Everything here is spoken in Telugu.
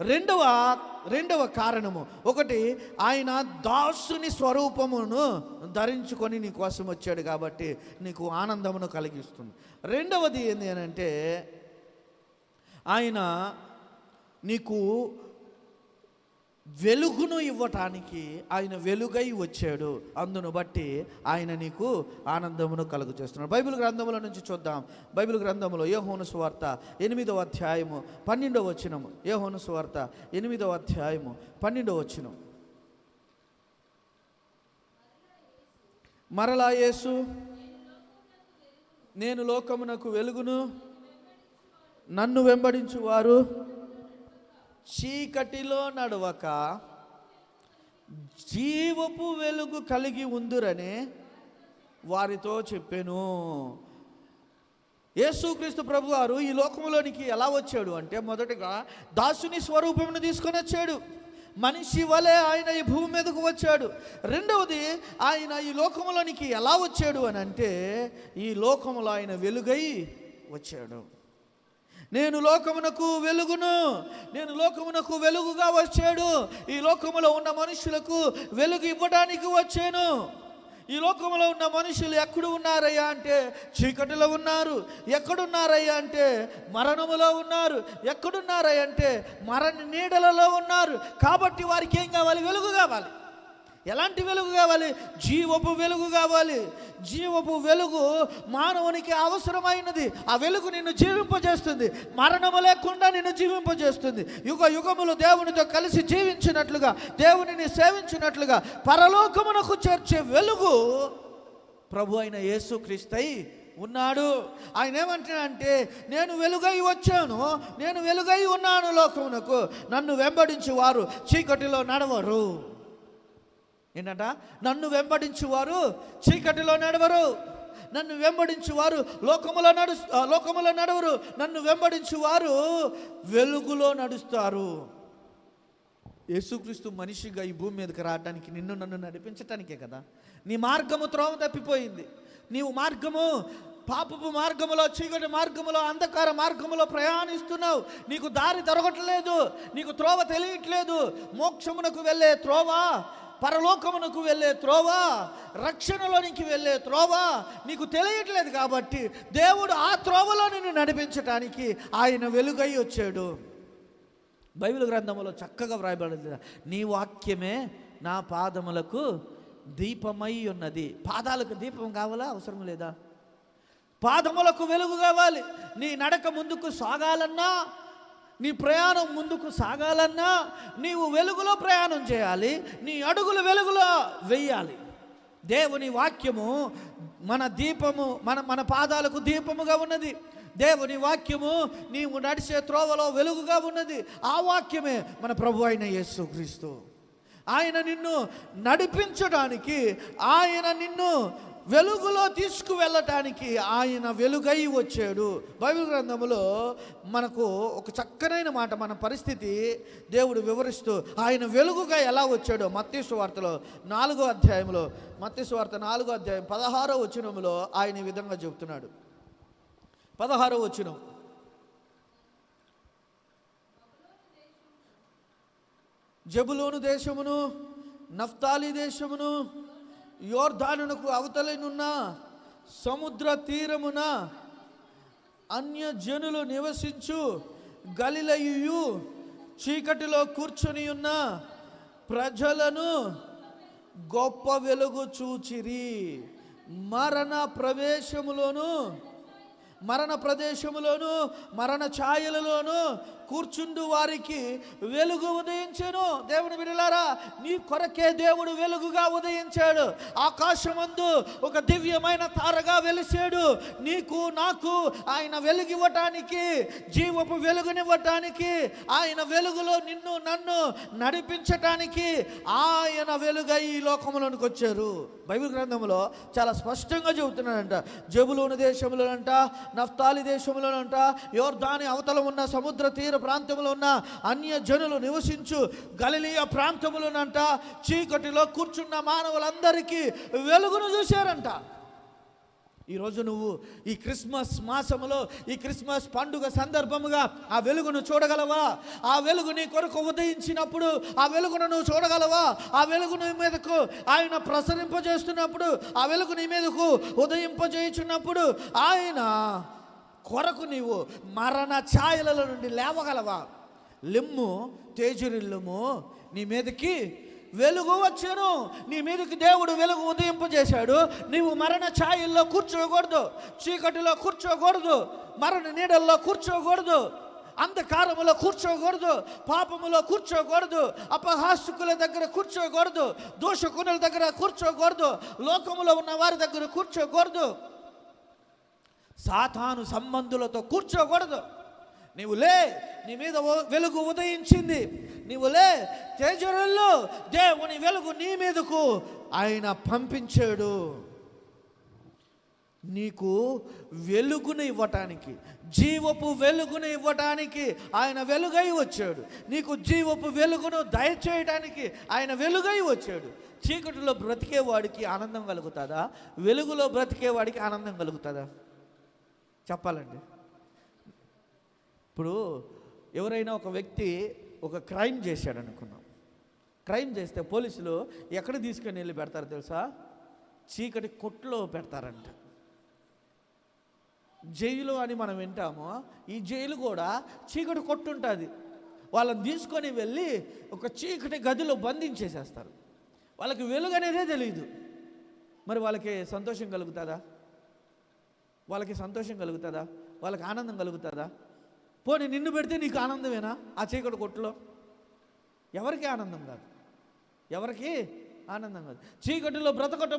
రెండవ రెండవ కారణము. ఒకటి ఆయన దాసుని స్వరూపమును ధరించుకొని నీ కోసం వచ్చాడు కాబట్టి నీకు ఆనందమును కలిగిస్తుంది. రెండవది ఏంటి అని అంటే ఆయన నీకు వెలుగును ఇవ్వటానికి ఆయన వెలుగై వచ్చాడు. అందును బట్టి ఆయన నీకు ఆనందమును కలుగు చేస్తున్నాడు బైబిల్ గ్రంథముల నుంచి చూద్దాం. బైబిల్ గ్రంథంలో యోహోను సువార్త ఎనిమిదవ అధ్యాయము పన్నెండవ వచ్చినము యోహోను సువార్త ఎనిమిదవ అధ్యాయము పన్నెండవ వచ్చినం మరలా యేసు నేను లోకమునకు వెలుగును నన్ను వెంబడించువారు చీకటిలో నడవక జీవపు వెలుగు కలిగి ఉందిరని వారితో చెప్పాను. యేసుక్రీస్తు ప్రభు వారు ఈ లోకంలోనికి ఎలా వచ్చాడు అంటే మొదటగా దాసుని స్వరూపమును తీసుకొని వచ్చాడు. మనిషి వలె ఆయన ఈ భూమి మీదకు వచ్చాడు. రెండవది ఆయన ఈ లోకంలోనికి ఎలా వచ్చాడు అని అంటే ఈ లోకంలో ఆయన వెలుగై వచ్చాడు. నేను లోకమునకు వెలుగును నేను లోకమునకు వెలుగుగా వచ్చాడు. ఈ లోకములో ఉన్న మనుషులకు వెలుగు ఇవ్వడానికి వచ్చాను. ఈ లోకంలో ఉన్న మనుషులు ఎక్కడ ఉన్నారయ్యా అంటే చీకటిలో ఉన్నారు. ఎక్కడున్నారయ్యా అంటే మరణములో ఉన్నారు. ఎక్కడున్నారయ్యా అంటే మరణ నీడలలో ఉన్నారు. కాబట్టి వారికి ఏం కావాలి? వెలుగు కావాలి. ఎలాంటి వెలుగు కావాలి? జీవపు వెలుగు కావాలి. జీవపు వెలుగు మానవునికి అవసరమైనది. ఆ వెలుగు నిన్ను జీవింపజేస్తుంది. మరణము లేకుండా నిన్ను జీవింపజేస్తుంది. యుగ యుగములు దేవునితో కలిసి జీవించినట్లుగా దేవునిని సేవించినట్లుగా పరలోకమునకు చేర్చే వెలుగు ప్రభు అయిన యేసుక్రీస్తై ఉన్నాడు. ఆయన ఏమంటాడంటే నేను వెలుగై వచ్చాను. నేను వెలుగై ఉన్నాను లోకమునకు. నన్ను వెంబడించి వారు చీకటిలో నడవరు. ఏంటంట? నన్ను వెంబడించువారు చీకటిలో నడవరు. నన్ను వెంబడించువారు లోకములో నడు లోకములో నడవరు. నన్ను వెంబడించువారు వెలుగులో నడుస్తారు. యేసుక్రీస్తు మనిషిగా ఈ భూమి మీదకి రావడానికి నిన్ను నన్ను నడిపించటానికే కదా. నీ మార్గము త్రోవ తప్పిపోయింది. నీవు మార్గము పాపపు మార్గములో చీకటి మార్గములో అంధకార మార్గములో ప్రయాణిస్తున్నావు. నీకు దారి దొరకట్లేదు నీకు త్రోవ తెలియట్లేదు. మోక్షమునకు వెళ్ళే త్రోవ పరలోకమునకు వెళ్ళే త్రోవ రక్షణలోనికి వెళ్ళే త్రోవ నీకు తెలియట్లేదు కాబట్టి దేవుడు ఆ త్రోవలో నిన్ను నడిపించటానికి ఆయన వెలుగై వచ్చాడు. బైబిల్ గ్రంథంలో చక్కగా వ్రాయబడింది. నీ వాక్యమే నా పాదములకు దీపమై ఉన్నది. పాదాలకు దీపం కావాలా? అవసరం లేదా? పాదములకు వెలుగు కావాలి. నీ నడక ముందుకు సాగాలన్నా నీ ప్రయాణం ముందుకు సాగాలన్నా నీవు వెలుగులో ప్రయాణం చేయాలి నీ అడుగులు వెలుగులో వెయ్యాలి. దేవుని వాక్యము మన దీపము మన మన పాదాలకు దీపముగా ఉన్నది. దేవుని వాక్యము నీవు నడిచే త్రోవలో వెలుగుగా ఉన్నది. ఆ వాక్యమే మన ప్రభు అయిన యేసుక్రీస్తు ఆయన నిన్ను నడిపించడానికి ఆయన నిన్ను వెలుగులో తీసుకువెళ్ళటానికి ఆయన వెలుగై వచ్చాడు. బైబిల్ గ్రంథములో మనకు ఒక చక్కనైన మాట మన పరిస్థితి దేవుడు వివరిస్తూ ఆయన వెలుగుగా ఎలా వచ్చాడో మత్స్సు వార్తలో నాలుగో అధ్యాయంలో మత్స్సు వార్త నాలుగో అధ్యాయం పదహారో వచనములో ఆయన ఈ విధంగా చెబుతున్నాడు. పదహారో వచనం. జబులోను దేశమును నఫ్తాలి దేశమును యోర్ధానునకు అవతలనున్న సముద్ర తీరమున అన్య జనులు నివసించు గలిలయు చీకటిలో కూర్చొని ఉన్న ప్రజలను గొప్ప వెలుగు చూచిరి. మరణ ప్రవేశములోను మరణ ప్రదేశములోను మరణ ఛాయలలోను కూర్చుండు వారికి వెలుగు ఉదయించాను. దేవుని విడలారా నీ కొరకే దేవుడు వెలుగుగా ఉదయించాడు. ఆకాశమందు ఒక దివ్యమైన తారగా వెలిసాడు. నీకు నాకు ఆయన వెలుగివ్వటానికి జీవపు వెలుగునివ్వటానికి ఆయన వెలుగులో నిన్ను నన్ను నడిపించటానికి ఆయన వెలుగై ఈ లోకంలోనికి వచ్చారు. బైబిల్ గ్రంథంలో చాలా స్పష్టంగా చెబుతున్నాడంట. జబులోని దేశంలోనంట నఫ్తాలి దేశంలోనంట యోర్ధాని అవతల ఉన్న సముద్ర తీర ప్రాంతంలో ఉన్న అన్య జనులు నివసించు గలిలియ ప్రాంతములోనంట. చీకటిలో కూర్చున్న మానవులందరికీ వెలుగును చూశారంట. ఈరోజు నువ్వు ఈ క్రిస్మస్ మాసములో ఈ క్రిస్మస్ పండుగ సందర్భముగా ఆ వెలుగును చూడగలవా? ఆ వెలుగు నీ కొరకు ఉదయించినప్పుడు ఆ వెలుగును నువ్వు చూడగలవా? ఆ వెలుగు నీ మీదకు ఆయన ప్రసరింపజేస్తున్నప్పుడు ఆ వెలుగు నీ మీదకు ఉదయింపజేయుచున్నప్పుడు ఆయన కొరకు నీవు మరణ ఛాయల నుండి లేవగలవా? లెమ్ము తేజురిల్లుము నీ మీదకి వెలుగు వచ్చాను. నీ మీదకి దేవుడు వెలుగు ఉదయింపజేశాడు. నీవు మరణ ఛాయల్లో కూర్చోకూడదు చీకటిలో కూర్చోకూడదు మరణ నీడల్లో కూర్చోకూడదు అంధకారములో కూర్చోకూడదు పాపములో కూర్చోకూడదు అపహాసుకుల దగ్గర కూర్చోకూడదు దోషకునుల దగ్గర కూర్చోకూడదు లోకములో ఉన్న వారి దగ్గర కూర్చోకూడదు. సాతాను సంబంధులతో కూర్చోకూడదు. నీవు లే నీ మీద వెలుగు ఉదయించింది. నీవు లే తేజరుల్లో దేవుని వెలుగు నీ మీదకు ఆయన పంపించాడు. నీకు వెలుగును ఇవ్వటానికి జీవపు వెలుగును ఇవ్వటానికి ఆయన వెలుగై వచ్చాడు. నీకు జీవపు వెలుగును దయచేయటానికి ఆయన వెలుగై వచ్చాడు. చీకటిలో బ్రతికేవాడికి ఆనందం కలుగుతుందా? వెలుగులో బ్రతికేవాడికి ఆనందం కలుగుతుందా? చెప్పాలండి. ఇప్పుడు ఎవరైనా ఒక వ్యక్తి ఒక క్రైమ్ చేశాడు అనుకున్నాం క్రైమ్ చేస్తే పోలీసులు ఎక్కడ తీసుకొని వెళ్ళి పెడతారు తెలుసా? చీకటి కొట్లో పెడతారంట. జైలు అని మనం వింటాము ఈ జైలు కూడా చీకటి కొట్టు ఉంటుంది వాళ్ళని తీసుకొని వెళ్ళి ఒక చీకటి గదిలో బంధించేసేస్తారు. వాళ్ళకి వెలుగు అనేదే తెలియదు మరి వాళ్ళకి సంతోషం కలుగుతుందా? వాళ్ళకి సంతోషం కలుగుతుందా? వాళ్ళకి ఆనందం కలుగుతుందా? పోనీ నిన్ను పెడితే నీకు ఆనందమేనా? ఆ చీకటి కొట్టులో? ఎవరికి ఆనందం కాదు? ఎవరికి ఆనందం కాదు? చీకటిలో బ్రతకటం